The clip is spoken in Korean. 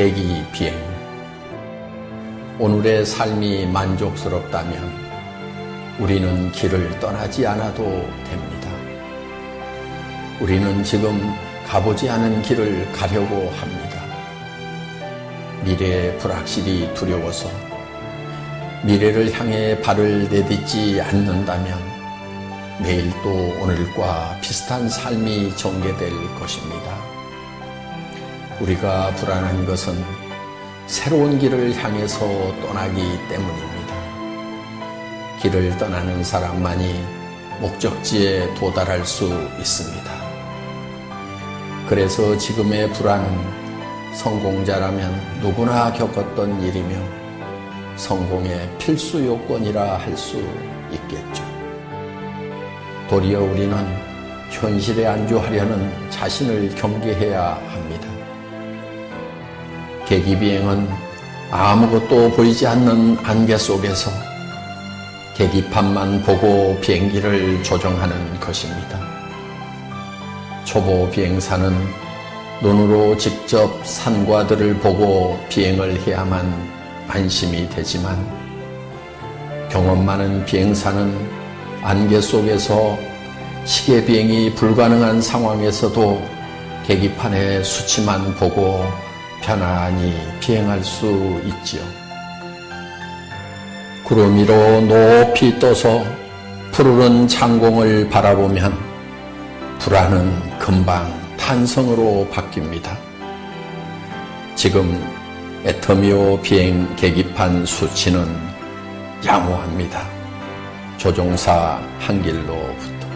계기 비행. 오늘의 삶이 만족스럽다면 우리는 길을 떠나지 않아도 됩니다. 우리는 지금 가보지 않은 길을 가려고 합니다. 미래의 불확실이 두려워서 미래를 향해 발을 내딛지 않는다면 내일 또 오늘과 비슷한 삶이 전개될 것입니다. 우리가 불안한 것은 새로운 길을 향해서 떠나기 때문입니다. 길을 떠나는 사람만이 목적지에 도달할 수 있습니다. 그래서 지금의 불안은 성공자라면 누구나 겪었던 일이며 성공의 필수 요건이라 할 수 있겠죠. 도리어 우리는 현실에 안주하려는 자신을 경계해야 합니다. 계기비행은 아무것도 보이지 않는 안개 속에서 계기판만 보고 비행기를 조정하는 것입니다. 초보 비행사는 눈으로 직접 산과 들을 보고 비행을 해야만 안심이 되지만 경험 많은 비행사는 안개 속에서 시계 비행이 불가능한 상황에서도 계기판의 수치만 보고 편안히 비행할 수 있지요. 구름 위로 높이 떠서 푸르른 창공을 바라보면 불안은 금방 탄성으로 바뀝니다. 지금 에터미오 비행 계기판 수치는 양호합니다. 조종사 한길로부터